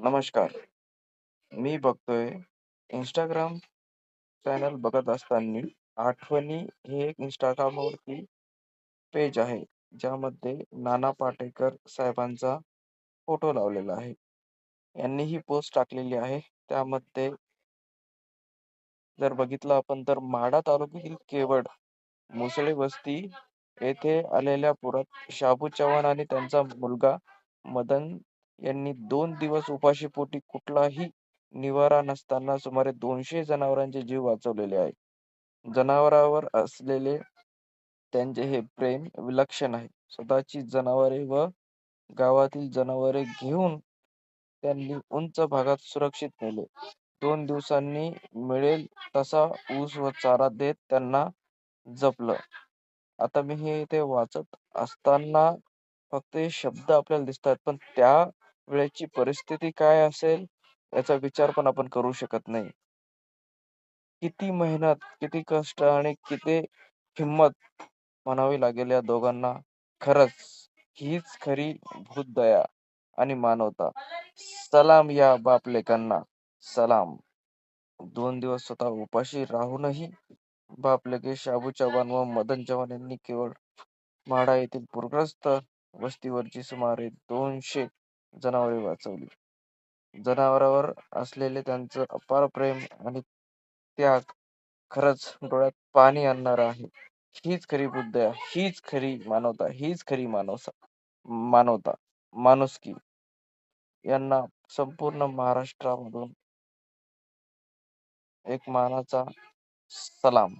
नमस्कार. मी बघतोय Instagram channel बघत असताना आठवणी हे एक Instagramवरती पेज आहे, ज्यामध्ये नाना पाटेकर साहेबांचा फोटो लावलेला आहे. यांनी ही पोस्ट टाकलेली आहे. त्यामध्ये जर बघितलं आपण तर माढा तालुक्यातील केवड मुसळे वस्ती येथे आलेल्या पुरात शाबू चव्हाण आणि त्यांचा मुलगा मदन यांनी दोन दिवस उपाशीपोटी कुठलाही निवारा नसताना सुमारे दोनशे जनावरांचे जीव वाचवलेले आहे. जनावरांवर असलेले त्यांचे हे प्रेम विलक्षण आहे. स्वतःची जनावरे व गावातील जनावरे घेऊन त्यांनी उंच भागात सुरक्षित नेले. दोन दिवसांनी मिळेल तसा ऊस व चारा देत त्यांना जपलं. आता मी हे इथे वाचत असताना फक्त हे शब्द आपल्याला दिसतात, पण त्या वेळेची परिस्थिती काय असेल याचा विचार पण आपण करू शकत नाही. किती मेहनत, किती कष्ट आणि किती हिंमत म्हणावी लागेल या दोघांना. खरंच हीच खरी भूतदया आणि मानवता. सलाम या बापलेकांना, सलाम. दोन दिवस स्वतः उपाशी राहूनही बापलेके शाबू चव्हाण व मदन चव्हाण यांनी केवळ माढा येथील पूरग्रस्त वस्तीवरची सुमारे दोनशे जनावरे वाचवली. जनावरांवर असलेले त्यांचं अपार प्रेम आणि त्याग खरंच डोळ्यात पाणी आणणारं आहे. हीच खरी बुद्ध हीच खरी मानवता, हीच खरी मानवता. मानवता, माणुसकी. यांना संपूर्ण महाराष्ट्रामधून एक मानाचा सलाम.